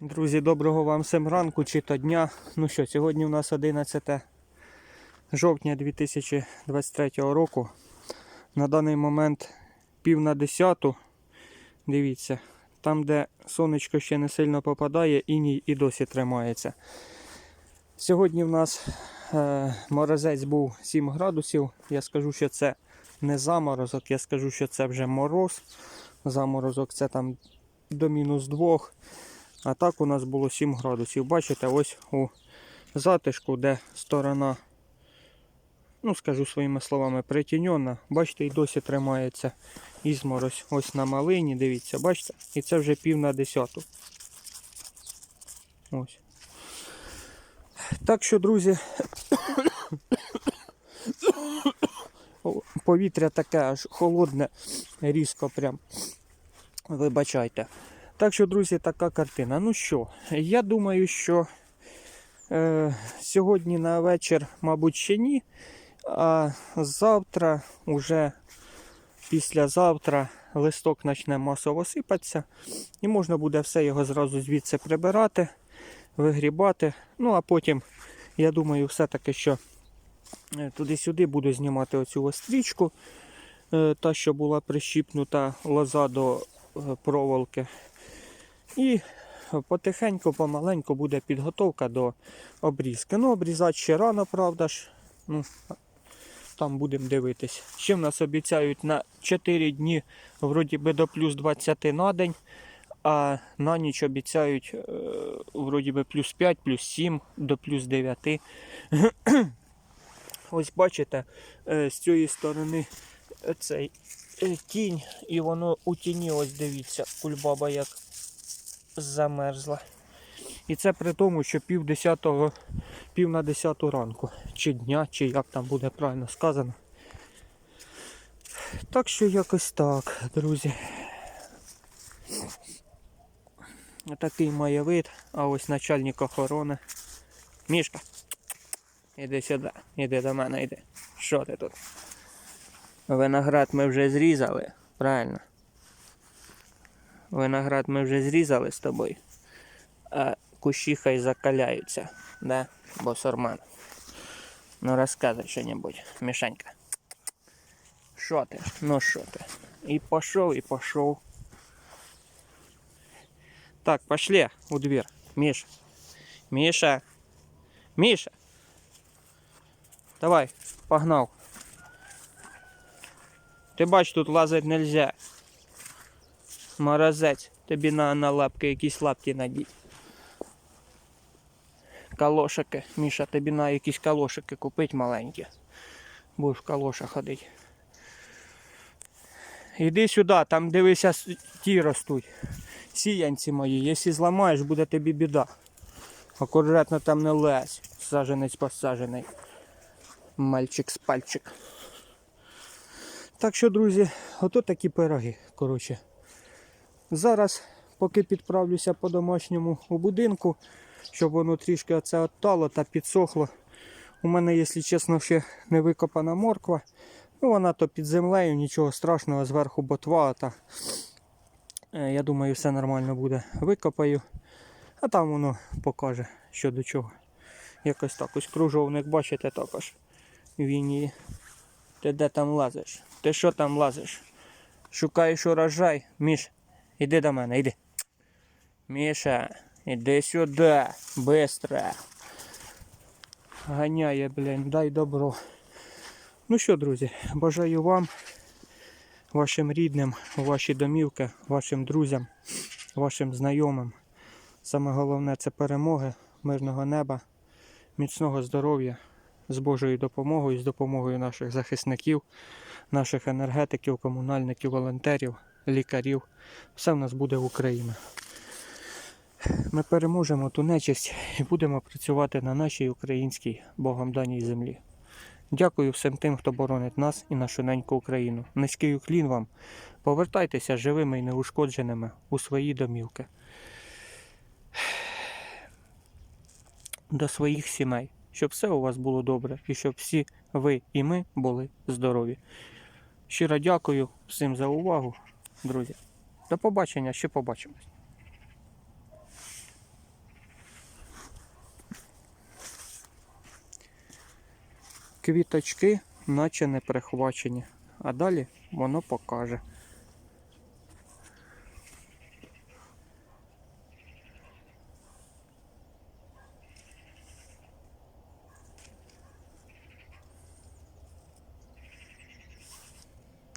Друзі, доброго вам всім ранку чи то дня. Ну що, сьогодні у нас 11 жовтня 2023 року. На даний момент пів на десяту. Дивіться, там, де сонечко ще не сильно попадає, іній і досі тримається. Сьогодні в нас е, морозець був 7 градусів. Я скажу, що це не заморозок, я скажу, що це вже мороз. Заморозок це там до мінус 2. А так у нас було 7 градусів. Бачите, ось у затишку, де сторона, ну скажу своїми словами, притіньона. Бачите, і досі тримається ізморозь ось на малині, дивіться, бачите? І це вже пів на десяту. Ось. Так що, друзі, повітря таке аж холодне, різко прям. Вибачайте. Так що, друзі, така картина. Ну що, я думаю, що е, сьогодні на вечір, мабуть, ще ні. А завтра, уже післязавтра, листок почне масово сипатися. І можна буде все його зразу звідси прибирати, вигрібати. Ну, а потім, я думаю, все-таки, що е, туди-сюди буду знімати оцю стрічку, е, та, що була прищіпнута лоза до е, проволоки. І потихеньку, помаленьку буде підготовка до обрізки. Ну, обрізати ще рано, правда ж. Ну, там будемо дивитись. Ще в нас обіцяють на 4 дні, вроді би до плюс 20 на день, а на ніч обіцяють е, вроді би плюс 5, плюс 7 до плюс 9. Ось бачите, е, з цієї сторони е, цей тінь, і воно у тіні, ось дивіться, кульбаба як замерзла. І це при тому, що пів десятого, пів на десяту ранку, чи дня, чи як там буде правильно сказано. Так що якось так, друзі. Такий має вид, а ось начальник охорони. Мішка, іди сюди, іди до мене, іди. Що ти тут? Виноград ми вже зрізали, правильно? Виноград ми вже зрізали з тобою. А кущі хай закаляються, да, босорман. Ну розказуй що-небудь, Мішанька. Що ти? Ну що ти? І пішов, і пішов. Так, пошли у двір. Міша. Міша. Міша. Давай, погнав. Ти бач, тут лазить нельзя. Морозець, тобі на, на лапки якісь лапті надіть. Калошики. Міша, тобі на якісь калошики купить маленькі. Будеш в калошах ходити. Іди сюди, там дивися, ті ростуть. Сіянці мої. Якщо зламаєш, буде тобі біда. Акуратно там не лезь. Саженець посажений. Мальчик з пальчик. Так що, друзі, ото такі пироги. Коротше. Зараз, поки підправлюся по-домашньому у будинку, щоб воно трішки оце оттало та підсохло. У мене, якщо чесно, ще не викопана морква. Ну, вона то під землею, нічого страшного, зверху ботва. Та, е, я думаю, все нормально буде. Викопаю, а там воно покаже, що до чого. Якось так. Ось кружовник, бачите, також він є. Ти де там лазиш? Ти що там лазиш? Шукаєш урожай, Міш, іди до мене, іди. Міша, іди сюди, быстро. Ганяє, блін, дай добро. Ну що, друзі, бажаю вам, вашим рідним, ваші домівки, вашим друзям, вашим знайомим. Саме головне це перемоги, мирного неба, міцного здоров'я, з Божою допомогою, з допомогою наших захисників, наших енергетиків, комунальників, волонтерів, лікарів. Все в нас буде Україна. Ми переможемо ту нечисть і будемо працювати на нашій українській Богом даній землі. Дякую всім тим, хто боронить нас і нашу неньку Україну. Низький уклін вам. Повертайтеся живими і неушкодженими у свої домівки. До своїх сімей, щоб все у вас було добре і щоб всі ви і ми були здорові. Щиро дякую всім за увагу, друзі. До побачення, ще побачимось. Квіточки, наче не прихвачені, а далі воно покаже.